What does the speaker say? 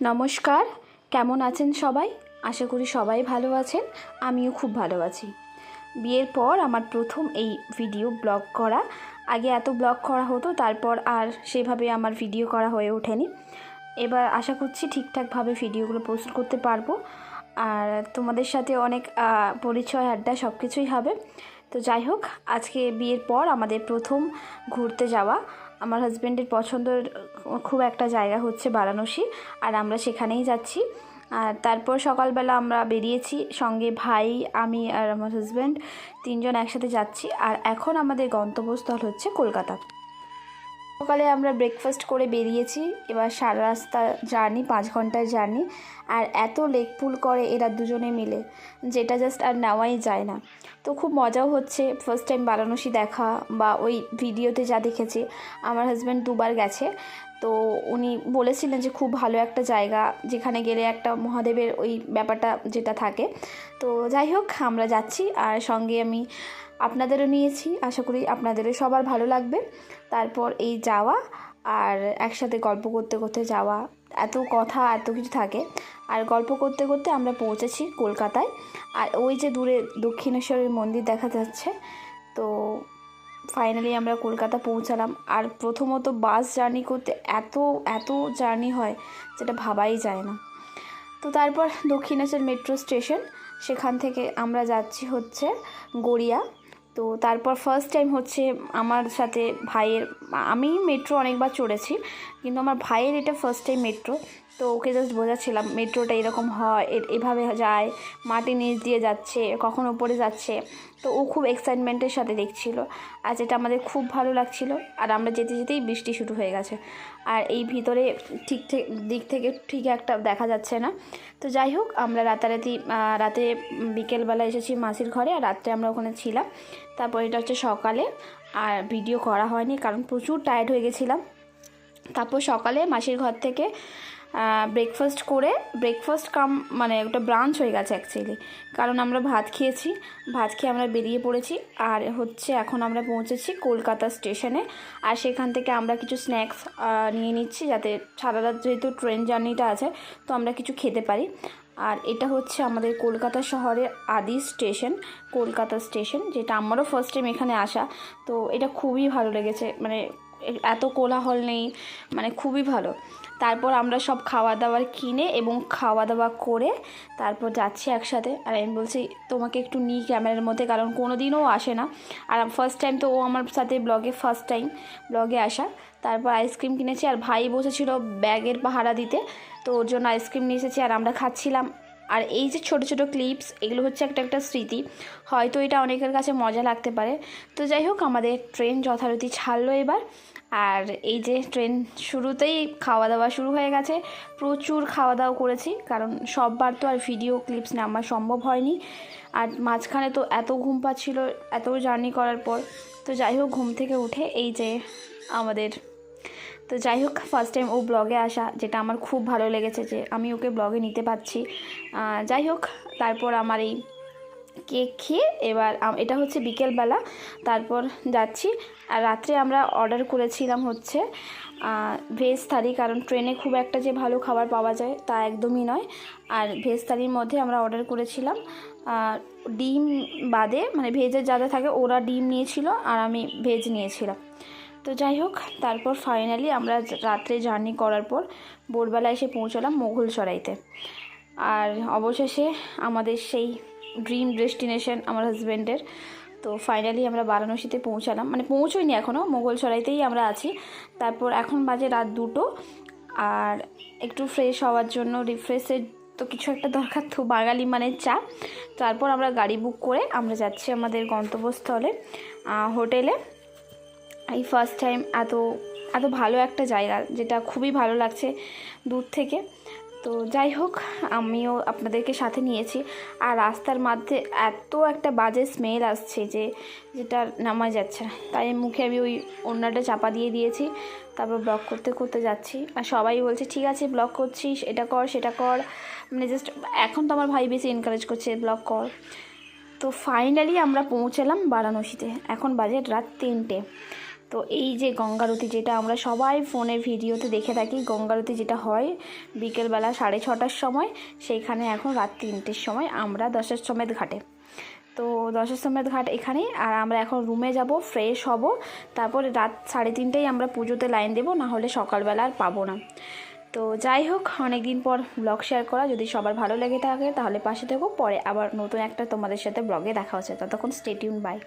নমস্কার, কেমন আছেন সবাই? আশা করি সবাই ভালো আছেন, আমিও খুব ভালো আছি। বিয়ের পর আমার প্রথম এই ভিডিও ব্লগ করা। আগে এত ব্লগ করা হতো, তারপর আর সেভাবে আমার ভিডিও করা হয়ে ওঠেনি। এবার আশা করছি ঠিকঠাকভাবে ভিডিওগুলো পোস্ট করতে পারব। আর তোমাদের সাথে অনেক পরিচয়, আড্ডা সব কিছুই হবে। তো যাই হোক, আজকে বিয়ের পর আমাদের প্রথম ঘুরতে যাওয়া। আমার হাজব্যান্ডের পছন্দের খুব একটা জায়গা হচ্ছে বারাণসী, আর আমরা সেখানেই যাচ্ছি। আর তারপর সকালবেলা আমরা বেরিয়েছি, সঙ্গে ভাই, আমি আর আমার হাজব্যান্ড তিনজন একসাথে যাচ্ছি। আর এখন আমাদের গন্তব্যস্থল হচ্ছে কলকাতা। সকালে আমরা ব্রেকফাস্ট করে বেরিয়েছি। এবার সারা রাস্তা জার্নি, পাঁচ ঘণ্টার জার্নি। আর এত লেক পুল করে এরা দুজনে মিলে, যেটা জাস্ট আর নেওয়াই যায় না। তো খুব মজাও হচ্ছে ফার্স্ট টাইম বারাণসী দেখা বা ওই ভিডিওতে যা দেখেছি, আমার হাজব্যান্ড দুবার গেছে। তো উনি বলেছিলেন যে খুব ভালো একটা জায়গা যেখানে গেলে একটা মহাদেবের ওই ব্যাপারটা যেটা থাকে। তো যাই হোক, আমরা যাচ্ছি আর সঙ্গে আমি আপনাদেরও নিয়েছি। আশা করি আপনাদেরও সবার ভালো লাগবে। তারপর এই যাওয়া আর একসাথে গল্প করতে করতে যাওয়া। এত কথা, এত কিছু থাকে। আর গল্প করতে করতে আমরা পৌঁছেছি কলকাতায়। আর ওই যে দূরে দক্ষিণেশ্বরের মন্দির দেখা যাচ্ছে। তো ফাইনালি আমরা কলকাতা পৌঁছালাম। আর প্রথমত বাস জার্নি করতে এত এত জার্নি হয় যেটা ভাবাই যায় না। তো তারপর দক্ষিণেশ্বর মেট্রো স্টেশন সেখান থেকে আমরা যাচ্ছি হচ্ছে গড়িয়া। তো তারপর ফার্স্ট টাইম হচ্ছে আমার সাথে ভাইয়ের, আমি মেট্রো অনেকবার চড়েছি, কিন্তু আমার ভাইয়ের এটা ফার্স্ট টাইম মেট্রো তো ওকে জাস্ট বোঝাচ্ছিলাম মেট্রোটা এরকম হয় এভাবে যায় মাটির নিচ দিয়ে যাচ্ছে, কখন ওপরে যাচ্ছে, তো ও খুব এক্সাইটমেন্টের সাথে দেখছিল। আর যেটা আমাদের খুব ভালো লাগছিল, আর আমরা যেতে যেতেই বৃষ্টি শুরু হয়ে গেছে। আর এই ভিতরে ঠিক দিক থেকে ঠিক একটা দেখা যাচ্ছে না। তো যাই হোক, আমরা রাতারাতি রাতে বিকেলবেলা এসেছি মাসির ঘরে আর রাত্রে আমরা ওখানে ছিলাম। তারপর এটা হচ্ছে সকালে আর ভিডিও করা হয়নি কারণ প্রচুর টায়ার্ড হয়ে গেছিলাম। তারপর সকালে মাসির ঘর থেকে ব্রেকফাস্ট করে ব্রেকফাস্ট কাম মানে ওটা ব্রাঞ্চ হয়ে গেছে অ্যাকচুয়ালি কারণ আমরা ভাত খেয়েছি, ভাত খেয়ে আমরা বেরিয়ে পড়েছি। আর হচ্ছে এখন আমরা পৌঁছেছি কলকাতা স্টেশনে আর সেখান থেকে আমরা কিছু স্ন্যাক্স নিয়ে নিচ্ছি যাতে সারা রাত যেহেতু ট্রেন জার্নিটা আছে, তো আমরা কিছু খেতে পারি। আর এটা হচ্ছে আমাদের কলকাতা শহরের আদি স্টেশন কলকাতা স্টেশন যেটা আমারও ফার্স্ট টাইম এখানে আসা। তো এটা খুবই ভালো লেগেছে মানে এত কোলাহল নেই মানে খুবই ভালো। তারপর আমরা সব খাওয়া দাওয়ার কিনে এবং খাওয়া দাওয়া করে তারপর যাচ্ছি একসাথে। আর আমি বলছি, তোমাকে একটু নিই ক্যামেরার মধ্যে, কারণ কোনো দিনও আসে না। আর ফার্স্ট টাইম তো ও আমার সাথে ব্লগে ফার্স্ট টাইম ব্লগে আসা। তারপর আইসক্রিম কিনেছি, আর ভাই বসেছিল ব্যাগের পাহারা দিতে, তো ওর জন্য আইসক্রিম নিয়ে এসেছি, আর আমরা খাচ্ছিলাম। আর এই যে ছোট ছোট ক্লিপস এগুলো হচ্ছে একটা একটা স্মৃতি। হয়তো এটা অনেকের কাছে মজা লাগতে পারে। তো যাই হোক, আমাদের ট্রেন যথারীতি ছাড়লো এবার। আর এই যে ট্রেন শুরুতেই খাওয়া দাওয়া শুরু হয়ে গেছে। প্রচুর খাওয়া দাওয়া করেছি, কারণ সববার তো আর ভিডিও ক্লিপস নেওয়া সম্ভব হয়নি। আর মাঝখানে তো এত ঘুম পাচ্ছিল, এত জার্নি করার পর। তো যাই হোক, ঘুম থেকে উঠে এই যে আমাদের তো যাই হোক ফার্স্ট টাইম ও ব্লগে আসা, যেটা আমার খুব ভালো লেগেছে যে আমি ওকে ব্লগে নিতে পারছি। যাই হোক, তারপর আমার এই কেক খেয়ে এবার এটা হচ্ছে বিকেলবেলা, তারপর যাচ্ছি। আর রাত্রে আমরা অর্ডার করেছিলাম হচ্ছে ভেজ থালি, কারণ ট্রেনে খুব একটা যে ভালো খাবার পাওয়া যায় তা একদমই নয়। আর ভেজ থালির মধ্যে আমরা অর্ডার করেছিলাম ডিম বাদে মানে ভেজের যা যা থাকে ওরা ডিম নিয়েছিল আর আমি ভেজ নিয়েছিলাম। তো যাই হোক, তারপর ফাইনালি আমরা রাত্রে জার্নি করার পর ভোরবেলা এসে পৌঁছলাম মোঘল সরাইতে আর অবশেষে আমাদের সেই ড্রিম ডেস্টিনেশন আমার হাজব্যান্ডের তো ফাইনালি আমরা বারাণসীতে পৌঁছালাম। মানে পৌঁছোইনি এখনও মোগলসরাইতেই আমরা আছি। তারপর এখন বাজে রাত দুটো, আর একটু ফ্রেশ হওয়ার জন্য রিফ্রেশের তো কিছু একটা দরকার তো, বাঙালি মানে চা। তারপর আমরা গাড়ি বুক করে আমরা যাচ্ছি আমাদের গন্তব্যস্থলে হোটেলে এই ফার্স্ট টাইম এত এত ভালো একটা জায়গা যেটা খুবই ভালো লাগছে দূর থেকে। তো যাই হোক, আমিও আপনাদেরকে সাথে নিয়েছি। আর রাস্তার মধ্যে এত একটা বাজে স্মেল আসছে যে, যেটা নামা যাচ্ছে না। তাই মুখে আমি ওই অন্যটা চাপা দিয়ে দিয়েছি। তারপর ব্লগ করতে করতে যাচ্ছি। আর সবাই বলছে, ঠিক আছে ব্লগ করছিস, এটা কর, সেটা কর। মানে জাস্ট এখন তো আমার ভাই বেশি এনকারেজ করছে ব্লগ কর। তো ফাইনালি আমরা পৌঁছালাম বারাণসীতে। এখন বাজে রাত তিনটে। তো এই যে গঙ্গারতি যেটা আমরা সবাই ফোনে ভিডিওতে দেখে থাকি, গঙ্গারতি যেটা হয় বিকেলবেলা সাড়ে ছটার সময় সেইখানে এখন রাত তিনটের সময় আমরা দশের সমেত ঘাটে। তো দশের সমেত ঘাট এখানেই, আর আমরা এখন রুমে যাব ফ্রেশ হব, তারপর রাত সাড়ে তিনটেই আমরা পুজোতে লাইন দেবো, না হলে সকালবেলা আর পাবো না। তো যাই হোক অনেক দিন পর ব্লগ শেয়ার করা, যদি সবার ভালো লেগে থাকে তাহলে পাশে থেকো, পরে আবার নতুন একটা তোমাদের সাথে ব্লগে দেখা হচ্ছে, ততক্ষণ স্টেটিউন বাই